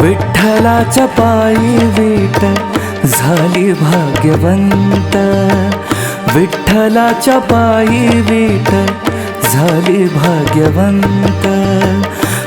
विठ्ठलाच्या पायी वीट झाली भाग्यवंत. विठ्ठलाच्या पायी वीट झाली भाग्यवंत.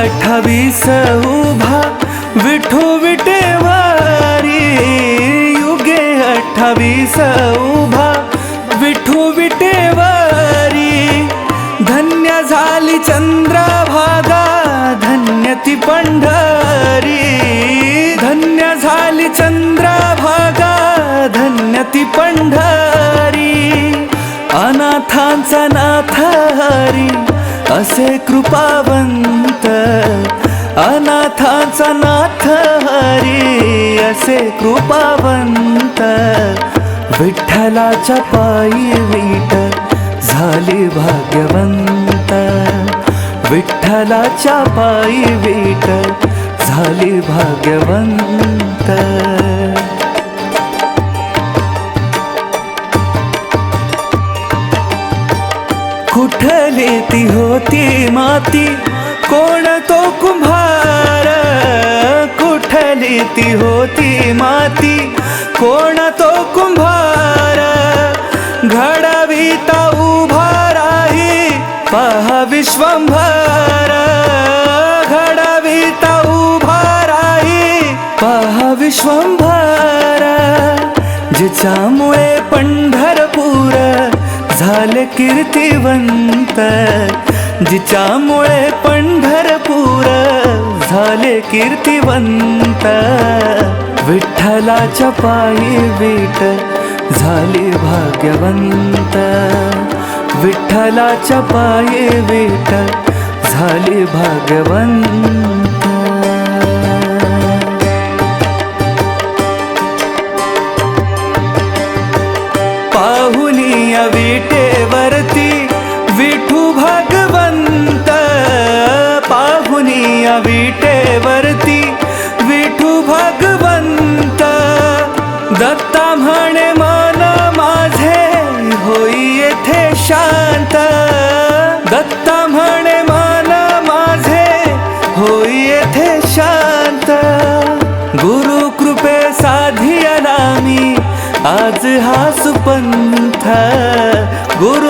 अठ्ठावीस उभा विठू विटेवारी युगे अठ्ठावीस उभा विठू विटेवारी. धन्य झाली चंद्रभागा धन्य ती पंढरी. धन्य झाली चंद्रभागा धन्य ती पंढरी. अनाथांचा नाथ हरी. असे कृपावंत अनाथांचा नाथ हरी असे कृपावंत विठ्ठलाच्या पायी वीट झाली भाग्यवंत विठ्ठलाच्या पायी वीट झाली भाग्यवंत. ती होती माती. कोण तो कुंभार कुठली ती होती माती? कोण तो कुंभार घडविता उभा राही? पहा विश्वंभर घडविता उभा राही. पहा विश्वंभर जिच्यामुळे झाले कीर्तिवंत. जिच्यामुळे पंढरपूर झाले कीर्तिवंत. विठ्ठलाच्या पायी वीट झाली भाग्यवंत. विठ्ठलाच्या पायी वीट झाली भाग्यवंत. या विटेवरती विठू भगवंत. दत्ता म्हणे मन माझे होई येथे शांत. दत्ता म्हणे मन माझे होई येथे शांत. गुरु कृपे साधियाला मी आज हा सुपंथ. गुरु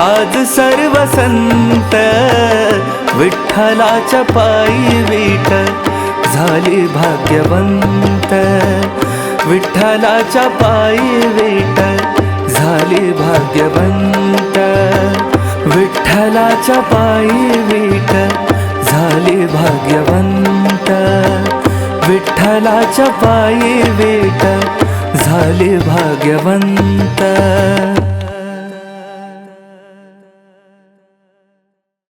आज सर्व संत विठ्ठलाच्या पायी विट झाली भाग्यवंत. विठ्ठलाच्या पायी विट झाली भाग्यवंत. विठ्ठलाच्या पायी विट झाली भाग्यवंत. विठ्ठलाच्या पायी विट झाली भाग्यवंत.